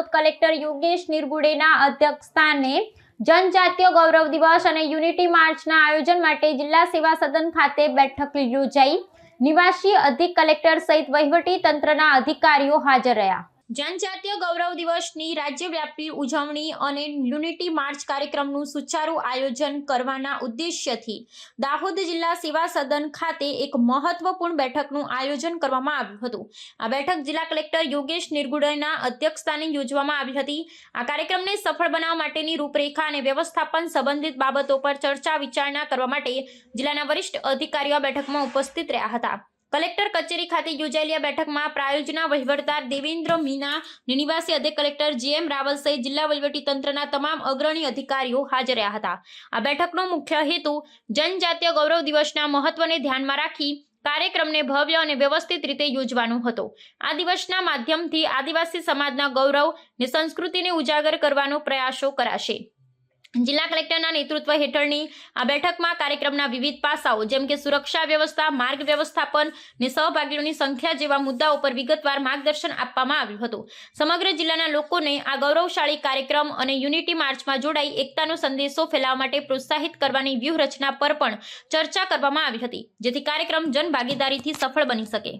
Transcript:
Dahod collector Yogesh નિર્ગુડેના અધ્યક્ષસ્થાને જનજાતીય ગૌરવ દિવસ અને યુનિટી માર્ચના આયોજન માટે જિલ્લા સેવા સદન ખાતે બેઠક યોજાઈ. નિવાસી અધિક કલેક્ટર સહિત વહીવટી તંત્રના અધિકારીઓ હાજર રહ્યા. જનજાતીય ગૌરવ દિવસની રાજ્યવ્યાપી ઉજવણી અને યુનિટી માર્ચ કાર્યક્રમનું સુચારુ આયોજન કરવાના ઉદ્દેશ્યથી દાહોદ જિલ્લા સેવા સદન ખાતે એક મહત્વપૂર્ણ બેઠકનું આયોજન કરવામાં આવ્યું હતું. આ બેઠક જિલ્લા કલેક્ટર યોગેશ નિર્ગુડેના અધ્યક્ષસ્થાને યોજવામાં આવી હતી. આ કાર્યક્રમને સફળ બનાવવા માટેની રૂપરેખા અને વ્યવસ્થાપન સંબંધિત બાબતો પર ચર્ચા વિચારણા કરવા માટે જિલ્લાના વરિષ્ઠ અધિકારીઓ બેઠકમાં ઉપસ્થિત રહ્યા હતા. કલેક્ટર કચેરી ખાતે યોજાયેલી આ બેઠકમાં પ્રાયોજના વહીવટદાર દેવેન્દ્ર મીના, નિવાસી અધિક કલેક્ટર જે એમ રાવલ સહિત જિલ્લા તંત્રના તમામ અગ્રણી અધિકારીઓ હાજર રહ્યા હતા. આ બેઠકનો મુખ્ય હેતુ જનજાતીય ગૌરવ દિવસના મહત્વને ધ્યાનમાં રાખી કાર્યક્રમને ભવ્ય અને વ્યવસ્થિત રીતે યોજવાનો હતો. આ દિવસના માધ્યમથી આદિવાસી સમાજના ગૌરવ ને સંસ્કૃતિને ઉજાગર કરવાનો પ્રયાસો કરાશે. જિલ્લા કલેક્ટરના નેતૃત્વ હેઠળની આ બેઠકમાં કાર્યક્રમના વિવિધ પાસાઓ જેમ કે સુરક્ષા વ્યવસ્થા, માર્ગ વ્યવસ્થાપન અને સહભાગીઓની સંખ્યા જેવા મુદ્દાઓ પર વિગતવાર માર્ગદર્શન આપવામાં આવ્યું હતું. સમગ્ર જિલ્લાના લોકોને આ ગૌરવશાળી કાર્યક્રમ અને યુનિટી માર્ચમાં જોડાઈ એકતાનો સંદેશો ફેલાવવા માટે પ્રોત્સાહિત કરવાની વ્યૂહરચના પર પણ ચર્ચા કરવામાં આવી હતી, જેથી કાર્યક્રમ જનભાગીદારીથી સફળ બની શકે.